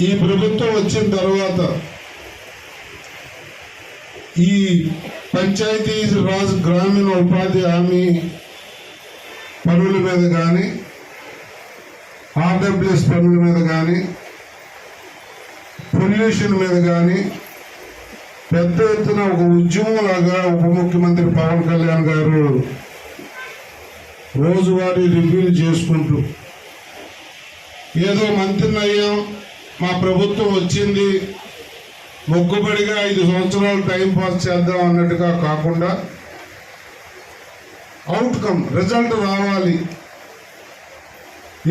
ఈ ప్రభుత్వం వచ్చిన తర్వాత ఈ పంచాయతీ రాజ్ గ్రామీణ ఉపాధి హామీ పనుల మీద కానీ ఆర్డబ్ల్యూఎస్ పనుల మీద కానీ పొల్యూషన్ మీద కానీ పెద్ద ఎత్తున ఒక ఉద్యమం లాగా ఉప ముఖ్యమంత్రి పవన్ కళ్యాణ్ గారు రోజువారీ రివ్యూలు చేసుకుంటూ ఏదో మంత్రిని అయ్యాం మా ప్రభుత్వం వచ్చింది మొక్కుబడిగా ఐదు సంవత్సరాలు టైం పాస్ చేద్దాం అన్నట్టుగా కాకుండా అవుట్కమ్ రిజల్ట్ రావాలి.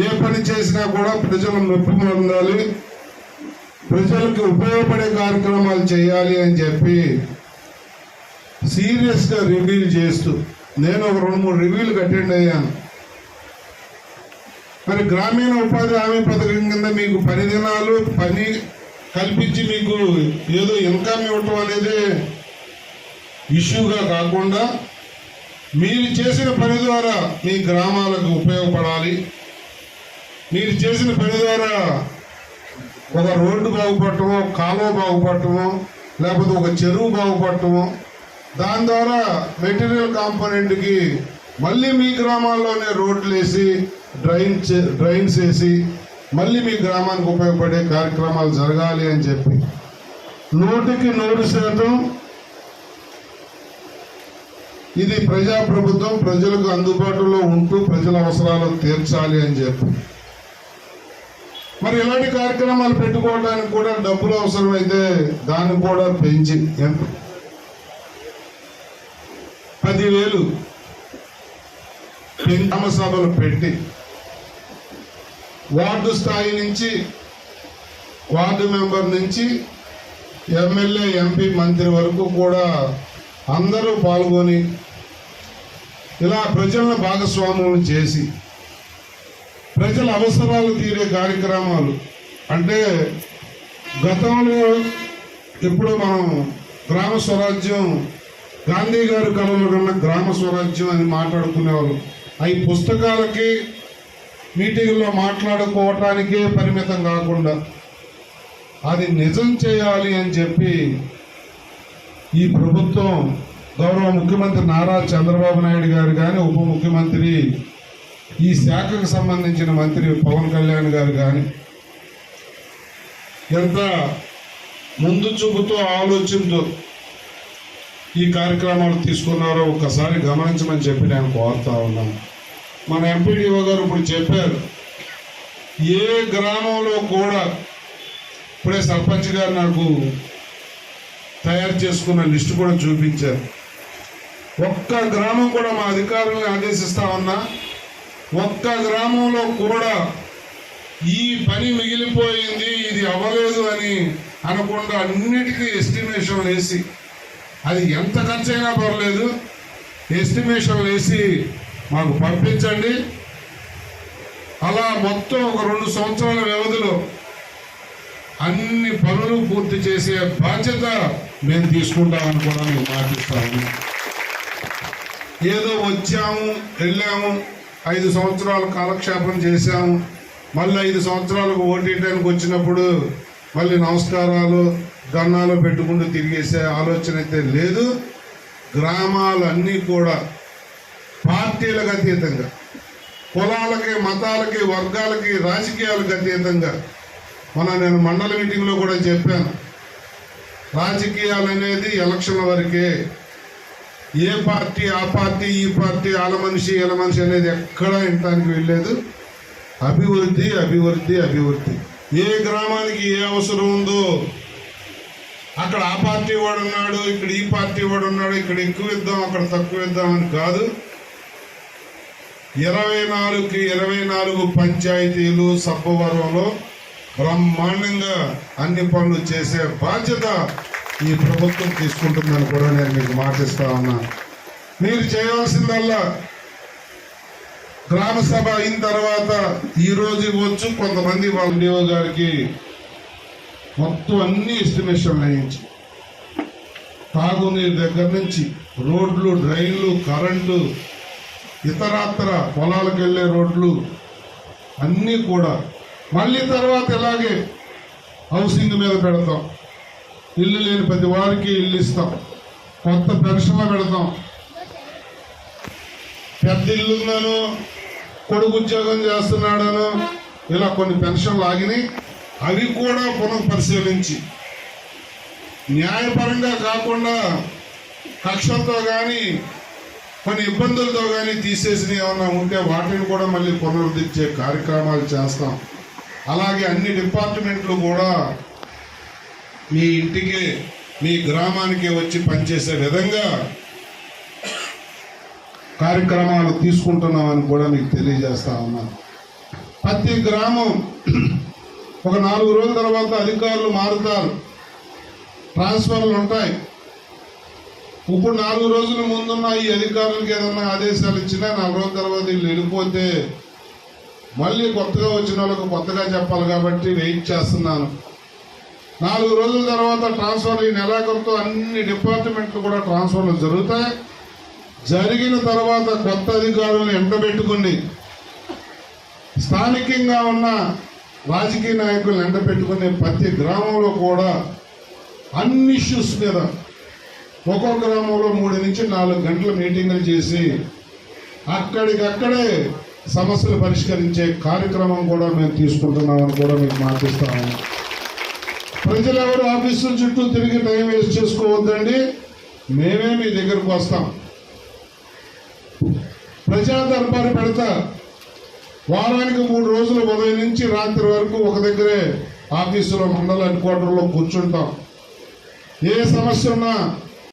ఏ పని చేసినా కూడా ప్రజలు నొప్పి పొందాలి ప్రజలకు ఉపయోగపడే కార్యక్రమాలు చేయాలి అని చెప్పి సీరియస్గా రివ్యూలు చేస్తూ నేను ఒక రెండు మూడు రివ్యూలకు అటెండ్ అయ్యాను. మరి గ్రామీణ ఉపాధి హామీ పథకం కింద మీకు పని దినాలు పని కల్పించి మీకు ఏదో ఇన్కమ్ ఇవ్వటం అనేది ఇష్యూగా కాకుండా మీరు చేసిన పని ద్వారా మీ గ్రామాలకు ఉపయోగపడాలి. మీరు చేసిన పని ద్వారా ఒక రోడ్డు బాగుపడటము కాలువ బాగుపడటము లేకపోతే ఒక చెరువు బాగుపడటము దాని ద్వారా మెటీరియల్ కాంపోనెంట్కి మళ్ళీ మీ గ్రామాల్లోనే రోడ్లు వేసి డ్రైన్ చే- డ్రైన్స్ వేసి మళ్ళీ మీ గ్రామానికి ఉపయోగపడే కార్యక్రమాలు జరగాలి అని చెప్పి. నూటికి నూరు శాతం ఇది ప్రజాప్రభుత్వం ప్రజలకు అందుబాటులో ఉంటూ ప్రజల అవసరాలు తీర్చాలి అని చెప్పి. మరి ఇలాంటి కార్యక్రమాలు పెట్టుకోవడానికి కూడా డబ్బులు అవసరమైతే దాన్ని కూడా పెంచి ఎంత పదివేలు గ్రామ సభలు పెట్టి వార్డు స్థాయి నుంచి వార్డు మెంబర్ నుంచి ఎమ్మెల్యే ఎంపీ మంత్రి వరకు కూడా అందరూ పాల్గొని ఇలా ప్రజలను భాగస్వాములను చేసి ప్రజల అవసరాలు తీరే కార్యక్రమాలు. అంటే గతంలో ఇప్పుడు మనం గ్రామ స్వరాజ్యం గాంధీ గారు కళలో కన్నా గ్రామ స్వరాజ్యం అని మాట్లాడుకునేవారు. అవి పుస్తకాలకి మీటింగ్లో మాట్లాడుకోవటానికే పరిమితం కాకుండా అది నిజం చేయాలి అని చెప్పి ఈ ప్రభుత్వం గౌరవ ముఖ్యమంత్రి నారా చంద్రబాబు నాయుడు గారు కానీ ఉప ముఖ్యమంత్రి ఈ శాఖకు సంబంధించిన మంత్రి పవన్ కళ్యాణ్ గారు కానీ ఎంత ముందు చూపుతో ఆలోచనతో ఈ కార్యక్రమాలు తీసుకున్నారో ఒక్కసారి గమనించమని చెప్పి నేను కోరుతా ఉన్నాను. మన ఎంపీడీఓ గారు ఇప్పుడు చెప్పారు. ఏ గ్రామంలో కూడా ఇప్పుడే సర్పంచ్ గారు నాకు తయారు చేసుకున్న లిస్టు కూడా చూపించారు. ఒక్క గ్రామం కూడా మా అధికారులను ఆదేశిస్తా ఉన్నా ఒక్క గ్రామంలో కూడా ఈ పని మిగిలిపోయింది ఇది అవ్వలేదు అని అనకుండా అన్నిటికీ ఎస్టిమేషన్ వేసి అది ఎంత ఖర్చు అయినా పర్లేదు ఎస్టిమేషన్ వేసి మాకు పంపించండి. అలా మొత్తం ఒక రెండు సంవత్సరాల వ్యవధిలో అన్ని పనులు పూర్తి చేసే బాధ్యత మేము తీసుకుంటామని కూడా మేము మాటిస్తాము ఏదో వచ్చాము వెళ్ళాము ఐదు సంవత్సరాలు కాలక్షేపం చేశాము మళ్ళీ ఐదు సంవత్సరాలకు ఓటీటానికి వచ్చినప్పుడు మళ్ళీ నమస్కారాలు గన్నాలు పెట్టుకుంటూ తిరిగేసే ఆలోచన అయితే లేదు. గ్రామాలన్నీ కూడా పార్టీలకు అతీతంగా కులాలకి మతాలకి వర్గాలకి రాజకీయాలకు అతీతంగా. మన నేను మండల మీటింగ్లో కూడా చెప్పాను రాజకీయాలు అనేది ఎలక్షన్ల వరకే. ఏ పార్టీ ఆ పార్టీ ఈ పార్టీ ఆల మనిషి ఎల మనిషి అనేది ఎక్కడా ఇంటానికి వెళ్ళలేదు అభివృద్ధి అభివృద్ధి అభివృద్ధి. ఏ గ్రామానికి ఏ అవసరం ఉందో అక్కడ ఆ పార్టీ వాడు ఉన్నాడు ఇక్కడ ఈ పార్టీ వాడు ఉన్నాడు ఇక్కడ ఎక్కువ ఇద్దాం అక్కడ తక్కువ ఇద్దాం అని కాదు. ఇరవై నాలుగుకి ఇరవై నాలుగు పంచాయతీలు సబ్బవరంలో బ్రహ్మాండంగా అన్ని పనులు చేసే బాధ్యత ఈ ప్రభుత్వం తీసుకుంటుందని కూడా నేను మీకు మాటిస్తా ఉన్నా. మీరు చేయవలసిందల్లా గ్రామ సభ అయిన తర్వాత ఈరోజు ఇవ్వచ్చు కొంతమంది వాళ్ళ గారికి మొత్తం అన్ని ఎస్టిమేషన్ వేయించి తాగునీరు దగ్గర నుంచి రోడ్లు డ్రైన్లు కరెంటు ఇతరత్ర పొలాలకు వెళ్ళే రోడ్లు అన్నీ కూడా. మళ్ళీ తర్వాత ఇలాగే హౌసింగ్ మీద పెడతాం. ఇల్లు లేని ప్రతి వారికి ఇల్లు ఇస్తాం. కొత్త పెన్షన్లు పెడతాం. పెద్ద ఇల్లుందను కొడుకు ఉద్యోగం చేస్తున్నాడను ఇలా కొన్ని పెన్షన్లు ఆగినాయి. అవి కూడా పునః పరిశీలించి న్యాయపరంగా కాకుండా కక్షలతో కానీ కొన్ని ఇబ్బందులతో కానీ తీసేసిన ఏమైనా ఉంటే వాటిని కూడా మళ్ళీ పునరుద్ధరించే కార్యక్రమాలు చేస్తాం. అలాగే అన్ని డిపార్ట్మెంట్లు కూడా మీ ఇంటికి మీ గ్రామానికి వచ్చి పనిచేసే విధంగా కార్యక్రమాలు తీసుకుంటున్నామని కూడా మీకు తెలియజేస్తా ఉన్నాను. ప్రతి గ్రామం ఒక నాలుగు రోజుల తర్వాత అధికారులు మారుతారు. ట్రాన్స్ఫర్లు ఉంటాయి. ఇప్పుడు నాలుగు రోజుల ముందున్న ఈ అధికారులకు ఏదన్నా ఆదేశాలు ఇచ్చినా నాలుగు రోజుల తర్వాత వీళ్ళు వెళ్ళిపోతే మళ్ళీ కొత్తగా వచ్చిన వాళ్ళకు కొత్తగా చెప్పాలి కాబట్టి వెయిట్ చేస్తున్నాను. నాలుగు రోజుల తర్వాత ట్రాన్స్ఫర్ ఈ నెలాఖరుతో అన్ని డిపార్ట్మెంట్లు కూడా ట్రాన్స్ఫర్లు జరుగుతాయి. జరిగిన తర్వాత కొత్త అధికారులను ఎండబెట్టుకుని స్థానికంగా ఉన్న రాజకీయ నాయకులను ఎండబెట్టుకునే ప్రతి గ్రామంలో కూడా అన్ని ఇష్యూస్ మీద ఒక్కో గ్రామంలో మూడు నుంచి నాలుగు గంటల మీటింగులు చేసి అక్కడికక్కడే సమస్యలు పరిష్కరించే కార్యక్రమం కూడా మేము తీసుకుంటున్నామని కూడా మీకు మాటిస్తాము ప్రజలు ఎవరు ఆఫీసుల చుట్టూ తిరిగి టైం వేస్ట్ చేసుకోవద్దండి. మేమే మీ దగ్గరకు వస్తాం. ప్రజా దర్బారు పెడతా. వారానికి మూడు రోజులు ఉదయం నుంచి రాత్రి వరకు ఒక దగ్గరే ఆఫీసులో మండల హెడ్ క్వార్టర్లో కూర్చుంటాం. ఏ సమస్య ఉన్నా